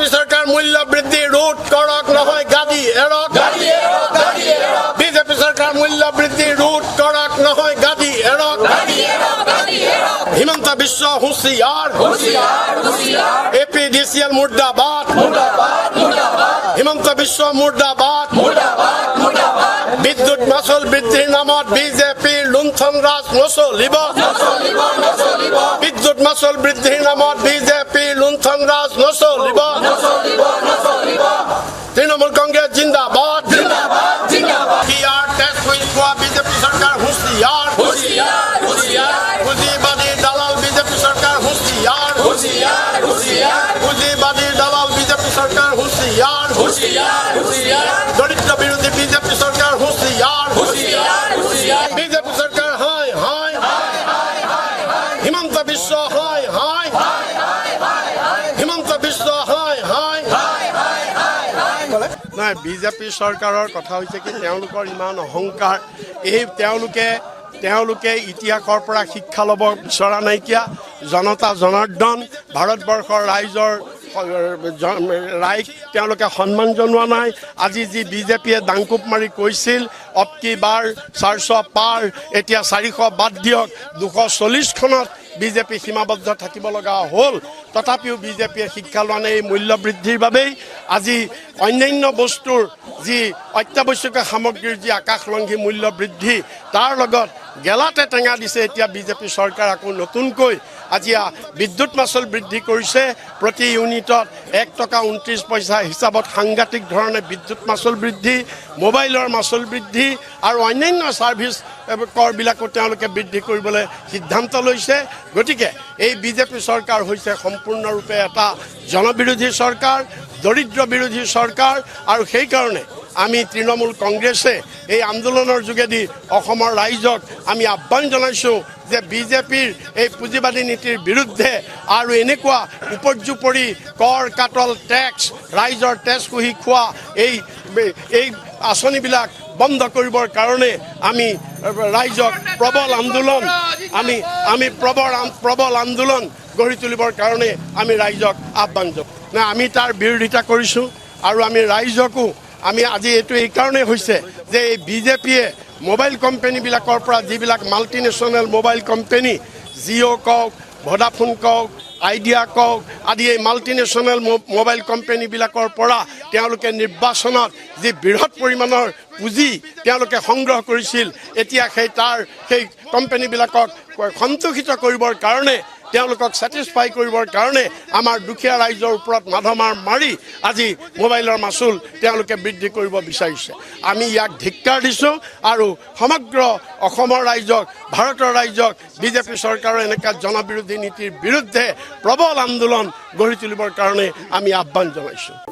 BJP সরকার মূল্য বৃদ্ধি root করক নহয় গাদি এরক বিজেপি সরকার মূল্য বৃদ্ধি রুট করক নহয় গাদি এরক হিমন্ত বিশ্ব হুঁশিয়ার। এপিডিসিএল মুর্দাবাদ। হিমন্ত বিশ্ব মুর্দাবাদ। বিদ্যুৎ মাচুল বৃদ্ধিৰ নামত বিজেপিৰ লুণ্ঠন ৰাজ নচলিব মাচুল বৃদ্ধিৰ নামত বিজেপিৰ লুণ্ঠন ৰাজ নচলিব তৃণমূল কংগ্ৰেছ জিন্দাবাদ। বিজেপি চৰকাৰ হুঁচিয়াৰ পুঁজিবাদী দালাল বিজেপি চৰকাৰ হুঁচিয়াৰ পুঁজিবাদী দালাল বিজেপি চৰকাৰ হুঁচিয়াৰ দৰিদ্ৰ নাই বিজেপি চৰকাৰৰ কথা হৈছে কি, তেওঁলোকৰ ইমান অহংকাৰ। এই তেওঁলোকে তেওঁলোকে ইতিহাসৰ পৰা শিক্ষা ল'ব বিচৰা নাইকিয়া। জনতা জনাৰ্দন, ভাৰতবৰ্ষৰ ৰাইজৰ ৰাইক তেওঁলোকে সন্মান জনোৱা নাই। আজি যি বিজেপিয়ে দাংকোপ মাৰি কৈছিল অপকি বাৰ, চাৰিশ পাৰ, এতিয়া চাৰিশ বাদ দিয়ক, দুশ চল্লিছখনত বিজেপি সীমাবদ্ধ থাকিব লগা হ'ল। তথাপিও বিজেপিয়ে শিক্ষা লোৱা নাই এই মূল্য বৃদ্ধিৰ বাবেই। আজি অন্যান্য বস্তুৰ যি অত্যাৱশ্যকীয় সামগ্ৰীৰ যি আকাশলংঘী মূল্য বৃদ্ধি তাৰ লগত গেলাতে টেঙা দিছে, এতিয়া বিজেপি চৰকাৰ আকৌ নতুনকৈ আজি বিদ্যুৎ মাচুল বৃদ্ধি কৰিছে। প্ৰতি ইউনিটত এক টকা ঊনত্ৰিছ পইচা হিচাপত সাংঘাতিক ধৰণে বিদ্যুৎ মাচুল বৃদ্ধি, মোবাইলৰ মাচুল বৃদ্ধি আৰু অন্যান্য ছাৰ্ভিচ কৰবিলাকো তেওঁলোকে বৃদ্ধি কৰিবলৈ সিদ্ধান্ত লৈছে। গতিকে এই বিজেপি চৰকাৰ হৈছে সম্পূৰ্ণৰূপে এটা জনবিৰোধী চৰকাৰ, দৰিদ্ৰ বিৰোধী চৰকাৰ আৰু সেইকাৰণে আমি তৃণমূল কংগ্ৰেছে এই আন্দোলনৰ যোগেদি অসমৰ ৰাইজক আমি আহ্বান জনাইছোঁ যে বিজেপিৰ এই পুঁজিবাদী নীতিৰ বিৰুদ্ধে আৰু এনেকুৱা উপৰ্যুপৰি কৰ, কাটল, টেক্স, ৰাইজৰ তেজ কুহি খোৱা এই এই আঁচনিবিলাক বন্ধ কৰিবৰ কাৰণে আমি ৰাইজক প্ৰবল আন্দোলন, আমি আমি প্ৰবল প্ৰবল আন্দোলন গঢ়ি তুলিবৰ কাৰণে আমি ৰাইজক আহ্বান জনাওঁ। নাই আমি তাৰ বিৰোধিতা কৰিছোঁ আৰু আমি ৰাইজকো আমি আজি এইটো এইকাৰণেই হৈছে যে এই বিজেপিয়ে মোবাইল কোম্পানীবিলাকৰ পৰা যিবিলাক মাল্টিনেশ্যনেল মোবাইল কোম্পানী, জিঅ' কওক, ভডাফোন কওক, আইডিয়া কওক আদি এই মাল্টিনেশ্যনেল মোবাইল কোম্পানীবিলাকৰ পৰা তেওঁলোকে নিৰ্বাচনত যি বৃহৎ পৰিমাণৰ পুঁজি তেওঁলোকে সংগ্ৰহ কৰিছিল, এতিয়া সেই তাৰ, সেই কোম্পানীবিলাকক সন্তোষিত কৰিবৰ কাৰণে তেওঁলোকক ছেটিছফাই কৰিবৰ কাৰণে আমাৰ দুখীয়া ৰাইজৰ ওপৰত মাধমাৰ মাৰি আজি মোবাইলৰ মাচুল তেওঁলোকে বৃদ্ধি কৰিব বিচাৰিছে। আমি ইয়াক ধিক্কাৰ দিছোঁ আৰু সমগ্ৰ অসমৰ ৰাইজক, ভাৰতৰ ৰাইজক, বিজেপি চৰকাৰৰ এনেকুৱা জনবিৰোধী নীতিৰ বিৰুদ্ধে প্ৰবল আন্দোলন গঢ়ি তুলিবৰ কাৰণে আমি আহ্বান জনাইছোঁ।